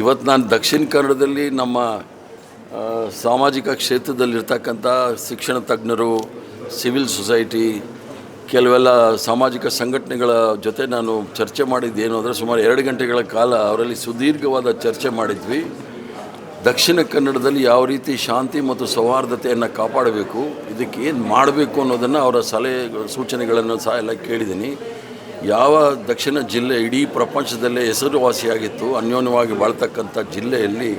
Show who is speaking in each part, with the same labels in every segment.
Speaker 1: ಇವತ್ತು ನಾನು ದಕ್ಷಿಣ ಕನ್ನಡದಲ್ಲಿ ನಮ್ಮ ಸಾಮಾಜಿಕ ಕ್ಷೇತ್ರದಲ್ಲಿರ್ತಕ್ಕಂಥ ಶಿಕ್ಷಣ ತಜ್ಞರು, ಸಿವಿಲ್ ಸೊಸೈಟಿ, ಕೆಲವೆಲ್ಲ ಸಾಮಾಜಿಕ ಸಂಘಟನೆಗಳ ಜೊತೆ ನಾನು ಚರ್ಚೆ ಮಾಡಿದ್ದೇನು ಅಂದರೆ ಸುಮಾರು ಎರಡು ಗಂಟೆಗಳ ಕಾಲ ಅವರಲ್ಲಿ ಸುದೀರ್ಘವಾದ ಚರ್ಚೆ ಮಾಡಿದ್ವಿ. ದಕ್ಷಿಣ ಕನ್ನಡದಲ್ಲಿ ಯಾವ ರೀತಿ ಶಾಂತಿ ಮತ್ತು ಸೌಹಾರ್ದತೆಯನ್ನು ಕಾಪಾಡಬೇಕು, ಇದಕ್ಕೆ ಏನು ಮಾಡಬೇಕು ಅನ್ನೋದನ್ನು ಅವರ ಸಲಹೆ ಸೂಚನೆಗಳನ್ನು ಸಹ ಎಲ್ಲ ಕೇಳಿದ್ದೀನಿ. ಯಾವ ದಕ್ಷಿಣ ಜಿಲ್ಲೆ ಇಡೀ ಪ್ರಪಂಚದಲ್ಲೇ ಹೆಸರುವಾಸಿಯಾಗಿತ್ತು, ಅನ್ಯೋನ್ಯವಾಗಿ ಬಾಳ್ತಕ್ಕಂಥ ಜಿಲ್ಲೆಯಲ್ಲಿ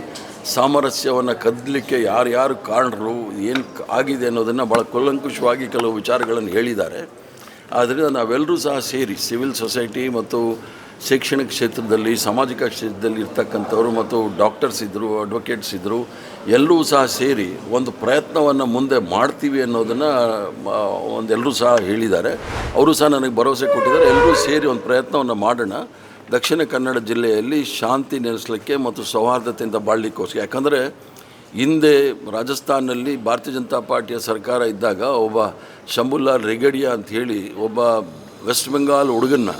Speaker 1: ಸಾಮರಸ್ಯವನ್ನು ಕದ್ದಲಿಕ್ಕೆ ಯಾರ್ಯಾರು ಕಾರಣರು, ಏನು ಆಗಿದೆ ಅನ್ನೋದನ್ನು ಭಾಳ ಕುಲಂಕುಷವಾಗಿ ಕೆಲವು ವಿಚಾರಗಳನ್ನು ಹೇಳಿದ್ದಾರೆ. ಆದ್ದರಿಂದ ನಾವೆಲ್ಲರೂ ಸಹ ಸೇರಿ ಸಿವಿಲ್ ಸೊಸೈಟಿ ಮತ್ತು ಶೈಕ್ಷಣಿಕ ಕ್ಷೇತ್ರದಲ್ಲಿ, ಸಾಮಾಜಿಕ ಕ್ಷೇತ್ರದಲ್ಲಿ ಇರ್ತಕ್ಕಂಥವ್ರು ಮತ್ತು ಡಾಕ್ಟರ್ಸ್ ಇದ್ದರು ಅಡ್ವೊಕೇಟ್ಸ್ ಇದ್ದರು ಎಲ್ಲರೂ ಸಹ ಸೇರಿ ಒಂದು ಪ್ರಯತ್ನವನ್ನು ಮುಂದೆ ಮಾಡ್ತೀವಿ ಅನ್ನೋದನ್ನು ಒಂದೆಲ್ಲರೂ ಸಹ ಹೇಳಿದ್ದಾರೆ. ಅವರು ಸಹ ನನಗೆ ಭರವಸೆ ಕೊಟ್ಟಿದ್ದಾರೆ. ಎಲ್ಲರೂ ಸೇರಿ ಒಂದು ಪ್ರಯತ್ನವನ್ನು ಮಾಡೋಣ. ದಕ್ಷಿಣ ಕನ್ನಡ ಜಿಲ್ಲೆಯಲ್ಲಿ ಶಾಂತಿ ನೆಲೆಸಲಿಕ್ಕೆ ಮತ್ತು ಸೌಹಾರ್ದತೆಯಿಂದ ಬಾಳಲಿಕ್ಕೋಸ್ಕರ. ಯಾಕಂದರೆ ಹಿಂದೆ ರಾಜಸ್ಥಾನಲ್ಲಿ ಭಾರತೀಯ ಜನತಾ ಪಾರ್ಟಿಯ ಸರ್ಕಾರ ಇದ್ದಾಗ ಒಬ್ಬ ಶಂಭುಲಾಲ್ ರೆಗಡಿಯಾ ಅಂತ ಹೇಳಿ ಒಬ್ಬ ವೆಸ್ಟ್ ಬೆಂಗಾಲ್ ಹುಡುಗನ್ನ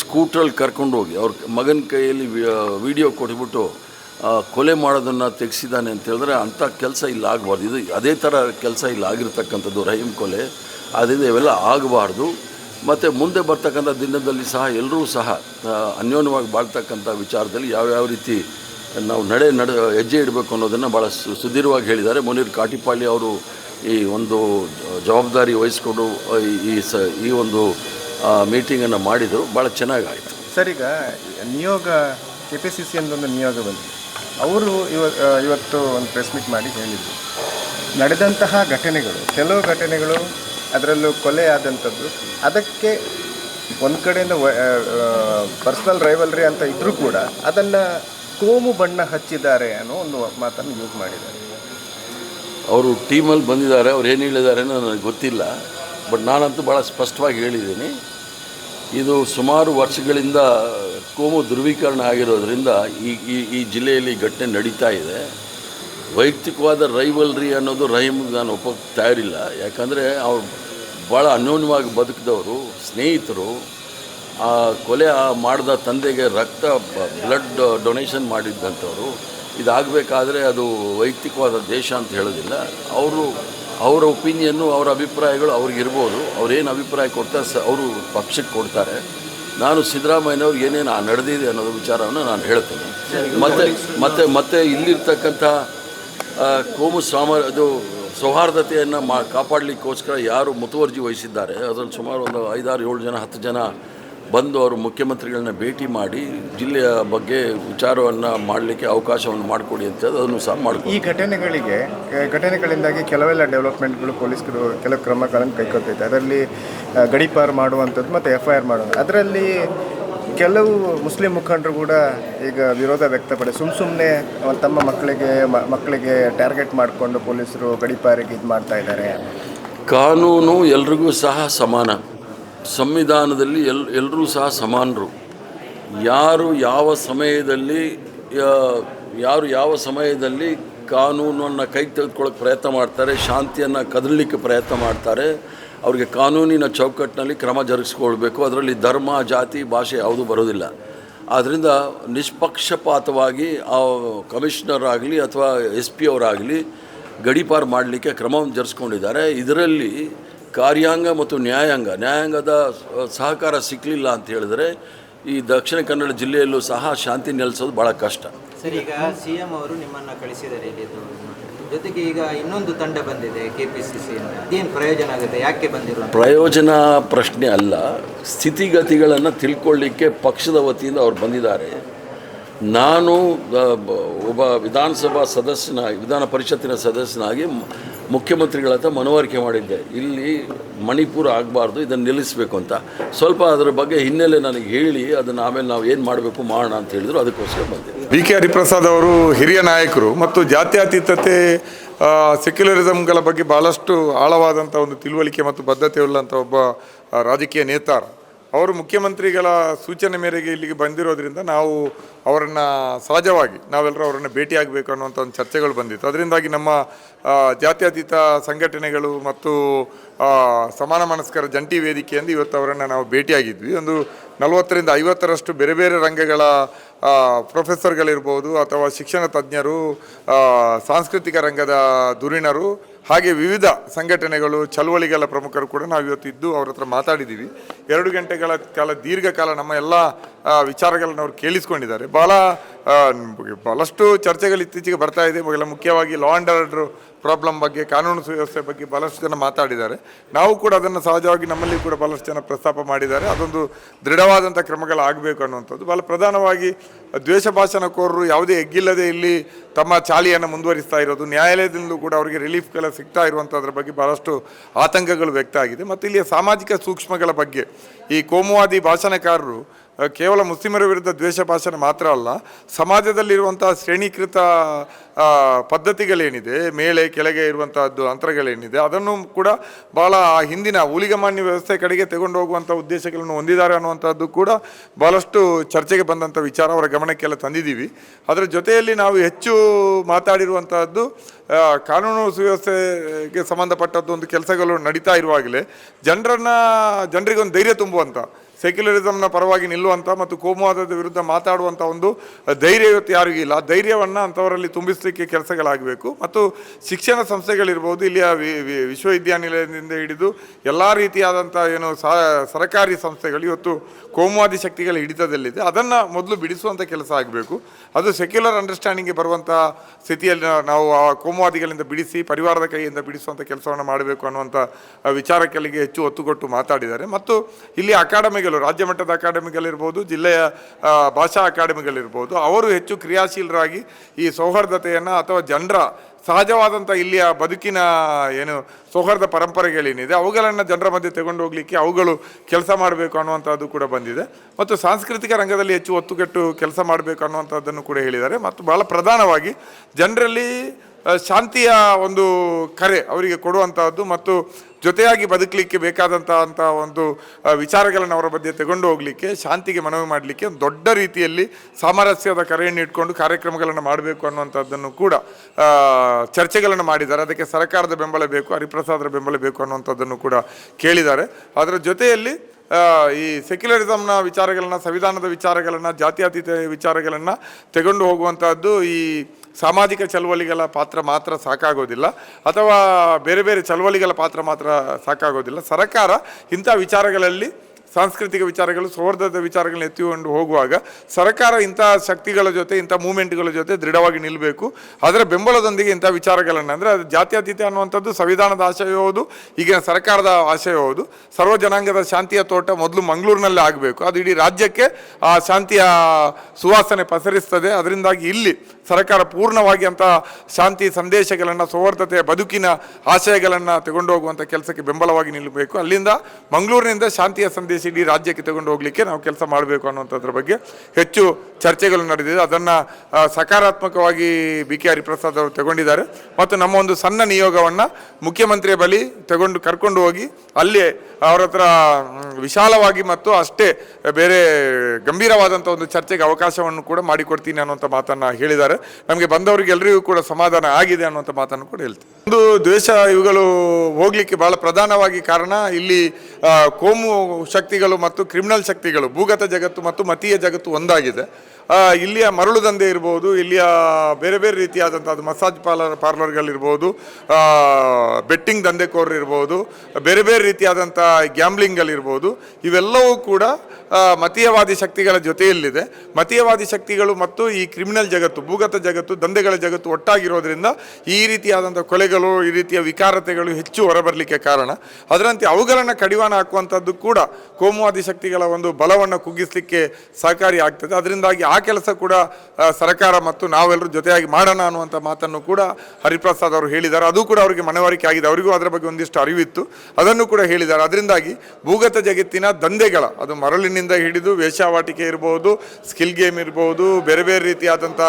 Speaker 1: ಸ್ಕೂಟ್ರಲ್ಲಿ ಕರ್ಕೊಂಡು ಹೋಗಿ, ಅವ್ರ ಮಗನ ಕೈಯಲ್ಲಿ ವಿಡಿಯೋ ಕೊಟ್ಬಿಟ್ಟು ಕೊಲೆ ಮಾಡೋದನ್ನು ತೆಗೆಸಿದ್ದಾನೆ ಅಂತ ಹೇಳಿದ್ರೆ ಅಂಥ ಕೆಲಸ ಇಲ್ಲ ಆಗಬಾರ್ದು. ಇದು ಅದೇ ಥರ ಕೆಲಸ ಇಲ್ಲ ಆಗಿರ್ತಕ್ಕಂಥದ್ದು ರಹೀಮ್ ಕೊಲೆ. ಆದ್ದರಿಂದ ಇವೆಲ್ಲ ಆಗಬಾರ್ದು. ಮತ್ತು ಮುಂದೆ ಬರ್ತಕ್ಕಂಥ ದಿನದಲ್ಲಿ ಸಹ ಎಲ್ಲರೂ ಸಹ ಅನ್ಯೋನ್ಯವಾಗಿ ಬಾಳ್ತಕ್ಕಂಥ ವಿಚಾರದಲ್ಲಿ ಯಾವ್ಯಾವ ರೀತಿ ನಾವು ನಡೆ ನಡೆ, ಹೆಜ್ಜೆ ಇಡಬೇಕು ಅನ್ನೋದನ್ನು ಭಾಳ ಸುದೀರ್ಘವಾಗಿ ಹೇಳಿದ್ದಾರೆ. ಮುನೀರ್ ಕಾಟಿಪಾಳ್ಯ ಅವರು ಈ ಒಂದು ಜವಾಬ್ದಾರಿ ವಹಿಸ್ಕೊಂಡು ಈ- ಈ ಸ, ಈ ಒಂದು ಮೀಟಿಂಗನ್ನು ಮಾಡಿದರು. ಭಾಳ ಚೆನ್ನಾಗಾಯಿತು.
Speaker 2: ಸರ್, ಈಗ ನಿಯೋಗ ಕೆ ಪಿ ಸಿ ಸಿ ಒಂದು ನಿಯೋಗ ಬಂದಿದೆ. ಅವರು ಇವ ಇವತ್ತು ಒಂದು ಪ್ರೆಸ್ ಮೀಟ್ ಮಾಡಿ ಹೇಳಿದರು. ನಡೆದಂತಹ ಘಟನೆಗಳು, ಕೆಲವು ಘಟನೆಗಳು ಅದರಲ್ಲೂ ಕೊಲೆ ಆದಂಥದ್ದು ಅದಕ್ಕೆ ಒಂದು ಕಡೆಯಿಂದ ಪರ್ಸ್ನಲ್ ರೈವಲ್ರಿ ಅಂತ ಇದ್ದರೂ ಕೂಡ ಅದನ್ನು ಕೋಮು ಬಣ್ಣ ಹಚ್ಚಿದ್ದಾರೆ ಅನ್ನೋ ಒಂದು ಮಾತನ್ನು ಯೂಸ್ ಮಾಡಿದ್ದಾರೆ.
Speaker 1: ಅವರು ಟೀಮಲ್ಲಿ ಬಂದಿದ್ದಾರೆ, ಅವ್ರು ಏನು ಹೇಳಿದ್ದಾರೆ ಅನ್ನೋ ನನಗೆ ಗೊತ್ತಿಲ್ಲ ಬಟ್ ನಾನಂತೂ ಭಾಳ ಸ್ಪಷ್ಟವಾಗಿ ಹೇಳಿದ್ದೀನಿ. ಇದು ಸುಮಾರು ವರ್ಷಗಳಿಂದ ಕೋಮು ಧ್ರುವೀಕರಣ ಆಗಿರೋದ್ರಿಂದ ಈ ಈ ಈ ಜಿಲ್ಲೆಯಲ್ಲಿ ಘಟನೆ ನಡೀತಾ ಇದೆ. ವೈಯಕ್ತಿಕವಾದ ರೈವಲ್ರಿ ಅನ್ನೋದು ರಹೀಮ್ ನಾನು ಒಪ್ಪ ತಯಾರಿಲ್ಲ. ಯಾಕಂದರೆ ಅವ್ರು ಭಾಳ ಅನ್ಯೋನ್ಯವಾಗಿ ಬದುಕಿದವರು, ಸ್ನೇಹಿತರು. ಆ ಕೊಲೆ ಮಾಡಿದ ತಂದೆಗೆ ರಕ್ತ ಬ್ಲಡ್ ಡೊನೇಷನ್ ಮಾಡಿದ್ದಂಥವ್ರು. ಇದಾಗಬೇಕಾದ್ರೆ ಅದು ವೈಯಕ್ತಿಕವಾದ ದೇಶ ಅಂತ ಹೇಳೋದಿಲ್ಲ. ಅವರು, ಅವರ ಒಪಿನಿಯನ್ನು, ಅವರ ಅಭಿಪ್ರಾಯಗಳು ಅವ್ರಿಗಿರ್ಬೋದು. ಅವ್ರೇನು ಅಭಿಪ್ರಾಯ ಕೊಡ್ತಾರೆ, ಸ, ಅವರು ಪಕ್ಷಕ್ಕೆ ಕೊಡ್ತಾರೆ. ನಾನು ಸಿದ್ದರಾಮಯ್ಯನವ್ರಿಗೆ ಏನೇನು ನಡೆದಿದೆ ಅನ್ನೋದು ವಿಚಾರವನ್ನು ನಾನು ಹೇಳ್ತೇನೆ. ಮತ್ತೆ ಮತ್ತೆ ಮತ್ತೆ ಇಲ್ಲಿರ್ತಕ್ಕಂಥ ಕೋಮು ಸಾಮ ಅದು ಸೌಹಾರ್ದತೆಯನ್ನು ಮಾ, ಕಾಪಾಡಲಿಕ್ಕೋಸ್ಕರ ಯಾರು ಮುತುವರ್ಜಿ ವಹಿಸಿದ್ದಾರೆ ಅದರಲ್ಲಿ ಸುಮಾರು ಒಂದು ಐದಾರು ಏಳು ಜನ, ಹತ್ತು ಜನ ಬಂದು ಅವರು ಮುಖ್ಯಮಂತ್ರಿಗಳನ್ನ ಭೇಟಿ ಮಾಡಿ ಜಿಲ್ಲೆಯ ಬಗ್ಗೆ ವಿಚಾರವನ್ನು ಮಾಡಲಿಕ್ಕೆ ಅವಕಾಶವನ್ನು ಮಾಡಿಕೊಡಿ ಅಂತ ಅದನ್ನು ಸಹ ಮಾಡಿಕೊಡಿ.
Speaker 2: ಈ ಘಟನೆಗಳಿಗೆ ಘಟನೆಗಳಿಂದಾಗಿ ಕೆಲವೆಲ್ಲ ಡೆವಲಪ್ಮೆಂಟ್ಗಳು ಪೊಲೀಸರು ಕೆಲವು ಕ್ರಮಗಳನ್ನು ಕೈಗೊಳ್ತೈತೆ. ಅದರಲ್ಲಿ ಗಡಿಪಾರು ಮಾಡುವಂಥದ್ದು ಮತ್ತು ಎಫ್ ಐ ಆರ್ ಮಾಡುವಂಥದ್ದು. ಅದರಲ್ಲಿ ಕೆಲವು ಮುಸ್ಲಿಂ ಮುಖಂಡರು ಕೂಡ ಈಗ ವಿರೋಧ ವ್ಯಕ್ತಪಡಿ ಸುಮ್ಮ ಸುಮ್ಮನೆ ತಮ್ಮ ಮಕ್ಕಳಿಗೆ ಮಕ್ಕಳಿಗೆ ಟಾರ್ಗೆಟ್ ಮಾಡಿಕೊಂಡು ಪೊಲೀಸರು ಗಡೀಪಾರಿಗೆ ಇದು ಮಾಡ್ತಾ ಇದ್ದಾರೆ.
Speaker 1: ಕಾನೂನು ಎಲ್ರಿಗೂ ಸಹ ಸಮಾನ. ಸಂವಿಧಾನದಲ್ಲಿ ಎಲ್ ಎಲ್ಲರೂ ಸಹ ಸಮಾನರು. ಯಾರು ಯಾವ ಸಮಯದಲ್ಲಿ ಯಾರು ಯಾವ ಸಮಯದಲ್ಲಿ ಕಾನೂನನ್ನು ಕೈ ತೆಗೆದುಕೊಳ್ಳೋಕೆ ಪ್ರಯತ್ನ ಮಾಡ್ತಾರೆ, ಶಾಂತಿಯನ್ನು ಕದಲಿಕ್ಕೆ ಪ್ರಯತ್ನ ಮಾಡ್ತಾರೆ, ಅವರಿಗೆ ಕಾನೂನಿನ ಚೌಕಟ್ಟಿನಲ್ಲಿ ಕ್ರಮ ಜರುಗಿಸ್ಕೊಳ್ಬೇಕು. ಅದರಲ್ಲಿ ಧರ್ಮ, ಜಾತಿ, ಭಾಷೆ ಯಾವುದೂ ಬರೋದಿಲ್ಲ. ಆದ್ದರಿಂದ ನಿಷ್ಪಕ್ಷಪಾತವಾಗಿ ಆ ಕಮಿಷನರ್ ಆಗಲಿ ಅಥವಾ ಎಸ್ ಪಿ ಅವರಾಗಲಿ ಗಡೀಪಾರು ಮಾಡಲಿಕ್ಕೆ ಕ್ರಮವನ್ನು ಜರುಗಿಸ್ಕೊಂಡಿದ್ದಾರೆ. ಇದರಲ್ಲಿ ಕಾರ್ಯಾಂಗ ಮತ್ತು ನ್ಯಾಯಾಂಗ. ನ್ಯಾಯಾಂಗದ ಸಹಕಾರ ಸಿಕ್ಕಲಿಲ್ಲ ಅಂತ ಹೇಳಿದ್ರೆ ಈ ದಕ್ಷಿಣ ಕನ್ನಡ ಜಿಲ್ಲೆಯಲ್ಲೂ ಸಹ ಶಾಂತಿ ನೆಲೆಸೋದು ಭಾಳ ಕಷ್ಟ.
Speaker 3: ಸರ್ ಈಗ ಸಿ ಎಂ ಅವರು ನಿಮ್ಮನ್ನು ಕಳಿಸಿದ್ದಾರೆ ಇಲ್ಲಿದ್ದು. ಜೊತೆಗೆ ಈಗ ಇನ್ನೊಂದು ತಂಡ ಬಂದಿದೆ ಕೆ ಪಿ ಸಿ ಸಿ ಅಂತ. ಅದೇನು ಪ್ರಯೋಜನ ಆಗುತ್ತೆ? ಯಾಕೆ ಬಂದಿರೋ
Speaker 1: ಪ್ರಯೋಜನ ಪ್ರಶ್ನೆ ಅಲ್ಲ. ಸ್ಥಿತಿಗತಿಗಳನ್ನು ತಿಳ್ಕೊಳ್ಳಿಕ್ಕೆ ಪಕ್ಷದ ವತಿಯಿಂದ ಅವ್ರು ಬಂದಿದ್ದಾರೆ. ನಾನು ಒಬ್ಬ ವಿಧಾನಸಭಾ ಸದಸ್ಯನ ವಿಧಾನ ಪರಿಷತ್ತಿನ ಸದಸ್ಯನಾಗಿ ಮುಖ್ಯಮಂತ್ರಿಗಳ ಹತ್ರ ಮನವರಿಕೆ ಮಾಡಿದ್ದೆ. ಇಲ್ಲಿ ಮಣಿಪುರ ಆಗಬಾರ್ದು, ಇದನ್ನು ನಿಲ್ಲಿಸಬೇಕು ಅಂತ. ಸ್ವಲ್ಪ ಅದರ ಬಗ್ಗೆ ಹಿನ್ನೆಲೆ ನನಗೆ ಹೇಳಿ, ಅದನ್ನು ಆಮೇಲೆ ನಾವು ಏನು ಮಾಡಬೇಕು ಮಾಡೋಣ ಅಂತ ಹೇಳಿದ್ರು, ಅದಕ್ಕೋಸ್ಕರ ಬಂದೆ.
Speaker 4: ವಿ ಕೆ ಹರಿಪ್ರಸಾದ್ ಅವರು ಹಿರಿಯ ನಾಯಕರು ಮತ್ತು ಜಾತ್ಯತೀತತೆ ಸೆಕ್ಯುಲರಿಸಮ್ಗಳ ಬಗ್ಗೆ ಭಾಳಷ್ಟು ಆಳವಾದಂಥ ಒಂದು ತಿಳುವಳಿಕೆ ಮತ್ತು ಬದ್ಧತೆ ಉಳ್ಳಂಥ ಒಬ್ಬ ರಾಜಕೀಯ ನೇತಾರ. ಅವರು ಮುಖ್ಯಮಂತ್ರಿಗಳ ಸೂಚನೆ ಮೇರೆಗೆ ಇಲ್ಲಿಗೆ ಬಂದಿರೋದ್ರಿಂದ ನಾವು ಅವರನ್ನು ಸಹಜವಾಗಿ, ನಾವೆಲ್ಲರೂ ಅವರನ್ನು ಭೇಟಿಯಾಗಬೇಕು ಅನ್ನುವಂಥ ಒಂದು ಚರ್ಚೆಗಳು ಬಂದಿತ್ತು. ಅದರಿಂದಾಗಿ ನಮ್ಮ ಜಾತ್ಯತೀತ ಸಂಘಟನೆಗಳು ಮತ್ತು ಸಮಾನ ಮನಸ್ಕರ ಜಂಟಿ ವೇದಿಕೆಯಿಂದ ಇವತ್ತು ಅವರನ್ನು ನಾವು ಭೇಟಿಯಾಗಿದ್ವಿ. ಒಂದು ನಲವತ್ತರಿಂದ ಐವತ್ತರಷ್ಟು ಬೇರೆ ಬೇರೆ ರಂಗಗಳ ಪ್ರೊಫೆಸರ್ಗಳಿರ್ಬೋದು ಅಥವಾ ಶಿಕ್ಷಣ ತಜ್ಞರು ಸಾಂಸ್ಕೃತಿಕ ರಂಗದ ಧುರೀಣರು ಹಾಗೆ ವಿವಿಧ ಸಂಘಟನೆಗಳು ಚಳವಳಿಗಳ ಪ್ರಮುಖರು ಕೂಡ ನಾವು ಇವತ್ತು ಇದ್ದು ಅವ್ರ ಹತ್ರ ಮಾತಾಡಿದ್ದೀವಿ ಎರಡು ಗಂಟೆಗಳ ಕಾಲ, ದೀರ್ಘಕಾಲ ನಮ್ಮ ಎಲ್ಲ ವಿಚಾರಗಳನ್ನ ಅವರು ಕೇಳಿಸ್ಕೊಂಡಿದ್ದಾರೆ. ಭಾಳ ಬಹಳಷ್ಟು ಚರ್ಚೆಗಳು ಇತ್ತೀಚೆಗೆ ಬರ್ತಾ ಇದೆ. ಮುಖ್ಯವಾಗಿ ಲಾ ಆ್ಯಂಡ್ ಆರ್ಡರ್ ಪ್ರಾಬ್ಲಮ್ ಬಗ್ಗೆ, ಕಾನೂನು ಸುವ್ಯವಸ್ಥೆ ಬಗ್ಗೆ ಬಹಳಷ್ಟು ಜನ ಮಾತಾಡಿದ್ದಾರೆ. ನಾವು ಕೂಡ ಅದನ್ನು ಸಹಜವಾಗಿ ನಮ್ಮಲ್ಲಿ ಕೂಡ ಬಹಳಷ್ಟು ಜನ ಪ್ರಸ್ತಾಪ ಮಾಡಿದ್ದಾರೆ. ಅದೊಂದು ದೃಢವಾದಂಥ ಕ್ರಮಗಳಾಗಬೇಕು ಅನ್ನುವಂಥದ್ದು. ಭಾಳ ಪ್ರಧಾನವಾಗಿ, ದ್ವೇಷ ಭಾಷಣಕೋರರು ಯಾವುದೇ ಎಗ್ಗಿಲ್ಲದೆ ಇಲ್ಲಿ ತಮ್ಮ ಚಾಳಿಯನ್ನು ಮುಂದುವರಿಸ್ತಾ ಇರೋದು, ನ್ಯಾಯಾಲಯದಿಂದಲೂ ಕೂಡ ಅವರಿಗೆ ರಿಲೀಫ್ಗಳ ಸಿಗ್ತಾ ಇರುವಂಥದ್ರ ಬಗ್ಗೆ ಬಹಳಷ್ಟು ಆತಂಕಗಳು ವ್ಯಕ್ತ ಆಗಿದೆ. ಮತ್ತು ಇಲ್ಲಿಯ ಸಾಮಾಜಿಕ ಸೂಕ್ಷ್ಮಗಳ ಬಗ್ಗೆ, ಈ ಕೋಮುವಾದಿ ಭಾಷಣಕಾರರು ಕೇವಲ ಮುಸ್ಲಿಮರ ವಿರುದ್ಧ ದ್ವೇಷ ಭಾಷಣ ಮಾತ್ರ ಅಲ್ಲ, ಸಮಾಜದಲ್ಲಿರುವಂಥ ಶ್ರೇಣೀಕೃತ ಪದ್ಧತಿಗಳೇನಿದೆ, ಮೇಲೆ ಕೆಳಗೆ ಇರುವಂಥದ್ದು ಅಂತರಗಳೇನಿದೆ, ಅದನ್ನು ಕೂಡ ಭಾಳ ಹಿಂದಿನ ಊಲಿಗಮಾನ್ಯ ವ್ಯವಸ್ಥೆ ಕಡೆಗೆ ತಗೊಂಡು ಹೋಗುವಂಥ ಉದ್ದೇಶಗಳನ್ನು ಹೊಂದಿದ್ದಾರೆ ಅನ್ನುವಂಥದ್ದು ಕೂಡ ಭಾಳಷ್ಟು ಚರ್ಚೆಗೆ ಬಂದಂಥ ವಿಚಾರ ಅವರ ಗಮನಕ್ಕೆಲ್ಲ ತಂದಿದ್ದೀವಿ. ಅದರ ಜೊತೆಯಲ್ಲಿ ನಾವು ಹೆಚ್ಚು ಮಾತಾಡಿರುವಂಥದ್ದು ಕಾನೂನು ಸುವ್ಯವಸ್ಥೆಗೆ ಸಂಬಂಧಪಟ್ಟದ್ದು ಒಂದು ಕೆಲಸಗಳು ನಡೀತಾ ಇರುವಾಗಲೇ, ಜನರನ್ನ, ಜನರಿಗೊಂದು ಧೈರ್ಯ ತುಂಬುವಂಥ ಸೆಕ್ಯುಲರಿಸಮ್ನ ಪರವಾಗಿ ನಿಲ್ಲುವಂಥ ಮತ್ತು ಕೋಮುವಾದದ ವಿರುದ್ಧ ಮಾತಾಡುವಂಥ ಒಂದು ಧೈರ್ಯ ಇವತ್ತು ಯಾರಿಗೂ ಇಲ್ಲ. ಆ ಧೈರ್ಯವನ್ನು ಅಂಥವರಲ್ಲಿ ತುಂಬಿಸಲಿಕ್ಕೆ ಕೆಲಸಗಳಾಗಬೇಕು. ಮತ್ತು ಶಿಕ್ಷಣ ಸಂಸ್ಥೆಗಳಿರ್ಬೋದು, ಇಲ್ಲಿಯ ವಿಶ್ವವಿದ್ಯಾನಿಲಯದಿಂದ ಹಿಡಿದು ಎಲ್ಲ ರೀತಿಯಾದಂಥ ಏನು ಸರಕಾರಿ ಸಂಸ್ಥೆಗಳು ಇವತ್ತು ಕೋಮುವಾದಿ ಶಕ್ತಿಗಳ ಹಿಡಿತದಲ್ಲಿದೆ. ಅದನ್ನು ಮೊದಲು ಬಿಡಿಸುವಂಥ ಕೆಲಸ ಆಗಬೇಕು. ಅದು ಸೆಕ್ಯುಲರ್ ಅಂಡರ್ಸ್ಟ್ಯಾಂಡಿಂಗ್ಗೆ ಬರುವಂಥ ಸ್ಥಿತಿಯಲ್ಲಿ ನಾವು ಆ ಕೋಮುವಾದಿಗಳಿಂದ ಬಿಡಿಸಿ ಪರಿವಾರದ ಕೈಯಿಂದ ಬಿಡಿಸುವಂಥ ಕೆಲಸವನ್ನು ಮಾಡಬೇಕು ಅನ್ನುವಂಥ ವಿಚಾರಗಳಿಗೆ ಹೆಚ್ಚು ಒತ್ತು ಕೊಟ್ಟು ಮಾತಾಡಿದ್ದಾರೆ. ಮತ್ತು ಇಲ್ಲಿ ಅಕಾಡೆಮಿಗಳು ರಾಜ್ಯ ಮಟ್ಟದ ಅಕಾಡೆಮಿಗಳಿರ್ಬೋದು ಜಿಲ್ಲೆಯ ಭಾಷಾ ಅಕಾಡೆಮಿಗಳಿರ್ಬೋದು ಅವರು ಹೆಚ್ಚು ಕ್ರಿಯಾಶೀಲರಾಗಿ ಈ ಸೌಹಾರ್ದತೆಯನ್ನು ಅಥವಾ ಜನರ ಸಹಜವಾದಂಥ ಇಲ್ಲಿಯ ಬದುಕಿನ, ಏನು, ಸೌಹಾರ್ದ ಪರಂಪರೆಗಳೇನಿದೆ ಅವುಗಳನ್ನು ಜನರ ಮಧ್ಯೆ ತಗೊಂಡು ಹೋಗಲಿಕ್ಕೆ ಅವುಗಳು ಕೆಲಸ ಮಾಡಬೇಕು ಅನ್ನುವಂಥದ್ದು ಕೂಡ ಬಂದಿದೆ. ಮತ್ತು ಸಾಂಸ್ಕೃತಿಕ ರಂಗದಲ್ಲಿ ಹೆಚ್ಚು ಒತ್ತುಕೆಟ್ಟು ಕೆಲಸ ಮಾಡಬೇಕು ಅನ್ನುವಂಥದ್ದನ್ನು ಕೂಡ ಹೇಳಿದ್ದಾರೆ. ಮತ್ತು ಬಹಳ ಪ್ರಧಾನವಾಗಿ ಜನರಲ್ಲಿ ಶಾಂತಿಯ ಒಂದು ಕರೆ ಅವರಿಗೆ ಕೊಡುವಂಥದ್ದು ಮತ್ತು ಜೊತೆಯಾಗಿ ಬದುಕಲಿಕ್ಕೆ ಬೇಕಾದಂಥ ಒಂದು ವಿಚಾರಗಳನ್ನು ಅವರ ಬಗ್ಗೆ ತಗೊಂಡು ಹೋಗಲಿಕ್ಕೆ, ಶಾಂತಿಗೆ ಮನವಿ ಮಾಡಲಿಕ್ಕೆ ಒಂದು ದೊಡ್ಡ ರೀತಿಯಲ್ಲಿ ಸಾಮರಸ್ಯದ ಕರೆಯನ್ನು ಇಟ್ಕೊಂಡು ಕಾರ್ಯಕ್ರಮಗಳನ್ನು ಮಾಡಬೇಕು ಅನ್ನುವಂಥದ್ದನ್ನು ಕೂಡ ಚರ್ಚೆಗಳನ್ನು ಮಾಡಿದ್ದಾರೆ. ಅದಕ್ಕೆ ಸರ್ಕಾರದ ಬೆಂಬಲ ಬೇಕು, ಹರಿಪ್ರಸಾದರ ಬೆಂಬಲ ಬೇಕು ಅನ್ನುವಂಥದ್ದನ್ನು ಕೂಡ ಕೇಳಿದ್ದಾರೆ. ಅದರ ಜೊತೆಯಲ್ಲಿ ಈ ಸೆಕ್ಯುಲರಿಸಮ್ನ ವಿಚಾರಗಳನ್ನು, ಸಂವಿಧಾನದ ವಿಚಾರಗಳನ್ನು, ಜಾತ್ಯತೀತ ವಿಚಾರಗಳನ್ನು ತಗೊಂಡು ಹೋಗುವಂಥದ್ದು ಈ ಸಾಮಾಜಿಕ ಚಳವಳಿಗಳ ಪಾತ್ರ ಮಾತ್ರ ಸಾಕಾಗೋದಿಲ್ಲ ಅಥವಾ ಬೇರೆ ಬೇರೆ ಚಳವಳಿಗಳ ಪಾತ್ರ ಮಾತ್ರ ಸಾಕಾಗೋದಿಲ್ಲ. ಸರ್ಕಾರ ಇಂಥ ವಿಚಾರಗಳಲ್ಲಿ ಸಾಂಸ್ಕೃತಿಕ ವಿಚಾರಗಳು ಸೌಹಾರ್ದದ ವಿಚಾರಗಳನ್ನ ಎತ್ತಿಕೊಂಡು ಹೋಗುವಾಗ ಸರ್ಕಾರ ಇಂಥ ಶಕ್ತಿಗಳ ಜೊತೆ, ಇಂಥ ಮೂಮೆಂಟ್ಗಳ ಜೊತೆ ದೃಢವಾಗಿ ನಿಲ್ಲಬೇಕು ಅದರ ಬೆಂಬಲದೊಂದಿಗೆ ಇಂಥ ವಿಚಾರಗಳನ್ನು ಅಂದರೆ ಅದು ಜಾತ್ಯತೀತ ಅನ್ನುವಂಥದ್ದು ಸಂವಿಧಾನದ ಆಶಯ ಹೌದು, ಈಗಿನ ಸರ್ಕಾರದ ಆಶಯ ಹೌದು. ಸರ್ವ ಜನಾಂಗದ ಶಾಂತಿಯ ತೋಟ ಮೊದಲು ಮಂಗಳೂರಿನಲ್ಲೇ ಆಗಬೇಕು. ಅದು ಇಡೀ ರಾಜ್ಯಕ್ಕೆ ಆ ಶಾಂತಿಯ ಸುವಾಸನೆ ಪಸರಿಸ್ತದೆ. ಅದರಿಂದಾಗಿ ಇಲ್ಲಿ ಸರ್ಕಾರ ಪೂರ್ಣವಾಗಿ ಅಂತ ಶಾಂತಿ ಸಂದೇಶಗಳನ್ನು ಸೌಹಾರ್ದತೆಯ ಬದುಕಿನ ಆಶಯಗಳನ್ನು ತಗೊಂಡು ಹೋಗುವಂಥ ಕೆಲಸಕ್ಕೆ ಬೆಂಬಲವಾಗಿ ನಿಲ್ಲಬೇಕು ಅಲ್ಲಿಂದ ಮಂಗಳೂರಿನಿಂದ ಶಾಂತಿಯ ಸಂದೇಶ ಇಡೀ ರಾಜ್ಯಕ್ಕೆ ತಗೊಂಡು ಹೋಗ್ಲಿಕ್ಕೆ ನಾವು ಕೆಲಸ ಮಾಡಬೇಕು ಅನ್ನುವಂಥದ್ರ ಬಗ್ಗೆ ಹೆಚ್ಚು ಚರ್ಚೆಗಳು ನಡೆದಿದೆ. ಅದನ್ನು ಸಕಾರಾತ್ಮಕವಾಗಿ ಬಿ ಕೆ ಹರಿಪ್ರಸಾದ್ ಅವರು ತಗೊಂಡಿದ್ದಾರೆ. ಮತ್ತು ನಮ್ಮ ಒಂದು ಸಣ್ಣ ನಿಯೋಗವನ್ನು ಮುಖ್ಯಮಂತ್ರಿಯ ಬಳಿ ತಗೊಂಡು ಕರ್ಕೊಂಡು ಹೋಗಿ ಅಲ್ಲಿ ಅವರ ಹತ್ರ ವಿಶಾಲವಾಗಿ ಮತ್ತು ಅಷ್ಟೇ ಬೇರೆ ಗಂಭೀರವಾದಂಥ ಒಂದು ಚರ್ಚೆಗೆ ಅವಕಾಶವನ್ನು ಕೂಡ ಮಾಡಿಕೊಡ್ತೀನಿ ಅನ್ನುವಂಥ ಮಾತನ್ನು ಹೇಳಿದ್ದಾರೆ. ನಮಗೆ ಬಂದವರಿಗೆ ಎಲ್ಲರಿಗೂ ಕೂಡ ಸಮಾಧಾನ ಆಗಿದೆ ಅನ್ನುವಂಥ ಮಾತನ್ನು ಕೂಡ ಹೇಳ್ತೀನಿ. ಒಂದು ದ್ವೇಷ ಇವುಗಳು ಹೋಗ್ಲಿಕ್ಕೆ ಭಾಳ ಪ್ರಧಾನವಾಗಿ ಕಾರಣ ಇಲ್ಲಿ ಕೋಮು ಕೋಮು ಶಕ್ತಿಗಳು ಮತ್ತು ಕ್ರಿಮಿನಲ್ ಶಕ್ತಿಗಳು ಭೂಗತ ಜಗತ್ತು ಮತ್ತು ಮತೀಯ ಜಗತ್ತು ಒಂದಾಗಿದೆ. ಇಲ್ಲಿಯ ಮರಳು ದಂಧೆ ಇರ್ಬೋದು, ಇಲ್ಲಿಯ ಬೇರೆ ಬೇರೆ ರೀತಿಯಾದಂಥ ಮಸಾಜ್ ಪಾರ್ಲರ್ ಪಾರ್ಲರ್ಗಳಿರ್ಬೋದು ಬೆಟ್ಟಿಂಗ್ ದಂಧೆಕೋರರು ಇರ್ಬೋದು, ಬೇರೆ ಬೇರೆ ರೀತಿಯಾದಂಥ ಗ್ಯಾಮ್ಲಿಂಗ್ಗಳಿರ್ಬೋದು ಇವೆಲ್ಲವೂ ಕೂಡ ಮತೀಯವಾದಿ ಶಕ್ತಿಗಳ ಜೊತೆಯಲ್ಲಿದೆ. ಮತೀಯವಾದಿ ಶಕ್ತಿಗಳು ಮತ್ತು ಈ ಕ್ರಿಮಿನಲ್ ಜಗತ್ತು, ಭೂಗತ ಜಗತ್ತು, ದಂಧೆಗಳ ಜಗತ್ತು ಒಟ್ಟಾಗಿರೋದ್ರಿಂದ ಈ ರೀತಿಯಾದಂಥ ಕೊಲೆಗಳು, ಈ ರೀತಿಯ ವಿಕಾರತೆಗಳು ಹೆಚ್ಚು ಹೊರಬರಲಿಕ್ಕೆ ಕಾರಣ. ಅದರಂತೆ ಅವುಗಳನ್ನು ಕಡಿವಾಣ ಹಾಕುವಂಥದ್ದು ಕೂಡ ಕೋಮುವಾದಿ ಶಕ್ತಿಗಳ ಒಂದು ಬಲವನ್ನು ಕುಗ್ಗಿಸಲಿಕ್ಕೆ ಸಹಕಾರಿ ಆಗ್ತದೆ. ಅದರಿಂದಾಗಿ ಆ ಕೆಲಸ ಕೂಡ ಆ, ಸರ್ಕಾರ ಮತ್ತು ನಾವೆಲ್ಲರೂ ಜೊತೆಯಾಗಿ ಮಾಡೋಣ ಅನ್ನುವಂಥ ಮಾತನ್ನು ಕೂಡ ಹರಿಪ್ರಸಾದ್ ಅವರು ಹೇಳಿದ್ದಾರೆ. ಅದು ಕೂಡ ಅವರಿಗೆ ಮನವರಿಕೆ ಆಗಿದೆ. ಅವರಿಗೂ ಅದರ ಬಗ್ಗೆ ಒಂದಿಷ್ಟು ಅರಿವಿತ್ತು. ಅದನ್ನು ಕೂಡ ಹೇಳಿದ್ದಾರೆ. ಅದರಿಂದಾಗಿ ಭೂಗತ ಜಗತ್ತಿನ ದಂಧೆಗಳ ಅದು ಮರಳಿನಿಂದ ಹಿಡಿದು ವೇಷಾವಾಟಿಕೆ ಇರ್ಬೋದು ಸ್ಕಿಲ್ ಗೇಮ್ ಇರ್ಬೋದು ಬೇರೆ ಬೇರೆ ರೀತಿಯಾದಂಥ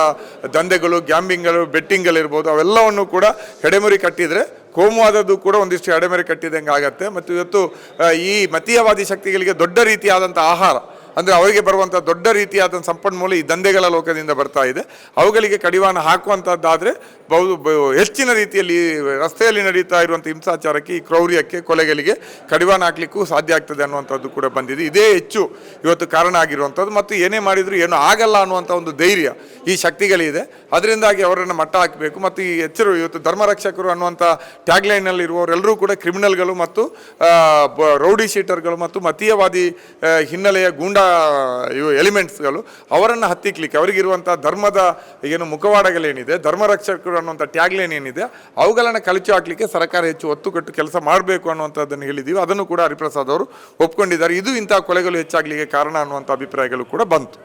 Speaker 4: ದಂಧೆಗಳು ಗ್ಯಾಂಬಿಂಗ್ಗಳು ಬೆಟ್ಟಿಂಗ್ಗಳಿರ್ಬೋದು ಅವೆಲ್ಲವನ್ನು ಕೂಡ ಹೆಡೆಮುರಿ ಕಟ್ಟಿದರೆ ಕೋಮುವಾದದ್ದು ಕೂಡ ಒಂದಿಷ್ಟು ಎಡೆಮೆರೆ ಕಟ್ಟಿದಂಗೆ ಆಗತ್ತೆ. ಮತ್ತು ಇವತ್ತು ಈ ಮತೀಯವಾದಿ ಶಕ್ತಿಗಳಿಗೆ ದೊಡ್ಡ ರೀತಿಯಾದಂಥ ಆಹಾರ ಅಂದರೆ ಅವರಿಗೆ ಬರುವಂಥ ದೊಡ್ಡ ರೀತಿಯಾದ ಸಂಪನ್ಮೂಲ ಈ ದಂಧೆಗಳ ಲೋಕದಿಂದ ಬರ್ತಾ ಇದೆ. ಅವುಗಳಿಗೆ ಕಡಿವಾಣ ಹಾಕುವಂಥದ್ದಾದರೆ ಬಹು ಹೆಚ್ಚಿನ ರೀತಿಯಲ್ಲಿ ರಸ್ತೆಯಲ್ಲಿ ನಡೀತಾ ಇರುವಂಥ ಹಿಂಸಾಚಾರಕ್ಕೆ, ಈ ಕ್ರೌರ್ಯಕ್ಕೆ, ಕೊಲೆಗಳಿಗೆ ಕಡಿವಾಣ ಹಾಕಲಿಕ್ಕೂ ಸಾಧ್ಯ ಆಗ್ತದೆ ಅನ್ನುವಂಥದ್ದು ಕೂಡ ಬಂದಿದೆ. ಇದೇ ಹೆಚ್ಚು ಇವತ್ತು ಕಾರಣ ಆಗಿರುವಂಥದ್ದು. ಮತ್ತು ಏನೇ ಮಾಡಿದರೂ ಏನು ಆಗಲ್ಲ ಅನ್ನುವಂಥ ಒಂದು ಧೈರ್ಯ ಈ ಶಕ್ತಿಗಳಿದೆ. ಅದರಿಂದಾಗಿ ಅವರನ್ನು ಮಟ್ಟ ಹಾಕಬೇಕು. ಮತ್ತು ಈ ಎಚ್ಚರು ಇವತ್ತು ಧರ್ಮರಕ್ಷಕರು ಅನ್ನುವಂಥ ಟ್ಯಾಗ್ಲೈನಲ್ಲಿ ಇರುವವರೆಲ್ಲರೂ ಕೂಡ ಕ್ರಿಮಿನಲ್ಗಳು ಮತ್ತು ರೌಡಿ ಶೀಟರ್ಗಳು ಮತ್ತು ಮತೀಯವಾದಿ ಹಿನ್ನೆಲೆಯ ಗೂಂಡಾ ಇವು ಎಲಿಮೆಂಟ್ಸ್ಗಳು ಅವರನ್ನು ಹತ್ತಿಕ್ಲಿಕ್ಕೆ ಅವರಿಗಿರುವಂಥ ಧರ್ಮದ ಏನು ಮುಖವಾಡಗಳೇನಿದೆ, ಧರ್ಮರಕ್ಷಕರು ಅನ್ನುವಂಥ ಟ್ಯಾಗ್ಲೈನ್ ಏನಿದೆ, ಅವುಗಳನ್ನು ಕಳಚಿ ಹಾಕಲಿಕ್ಕೆ ಸರ್ಕಾರ ಹೆಚ್ಚು ಒತ್ತು ಕೊಟ್ಟು ಕೆಲಸ ಮಾಡಬೇಕು ಅನ್ನುವಂಥದ್ದನ್ನು ಹೇಳಿದ್ದೀವಿ ಅದನ್ನು ಕೂಡ ಹರಿಪ್ರಸಾದ್ ಅವರು ಒಪ್ಕೊಂಡಿದ್ದಾರೆ. ಇದು ಇಂಥ ಕೊಲೆಗಳು ಹೆಚ್ಚಾಗಲಿಕ್ಕೆ ಕಾರಣ ಅನ್ನುವಂಥ ಅಭಿಪ್ರಾಯಗಳು ಕೂಡ ಬಂತು.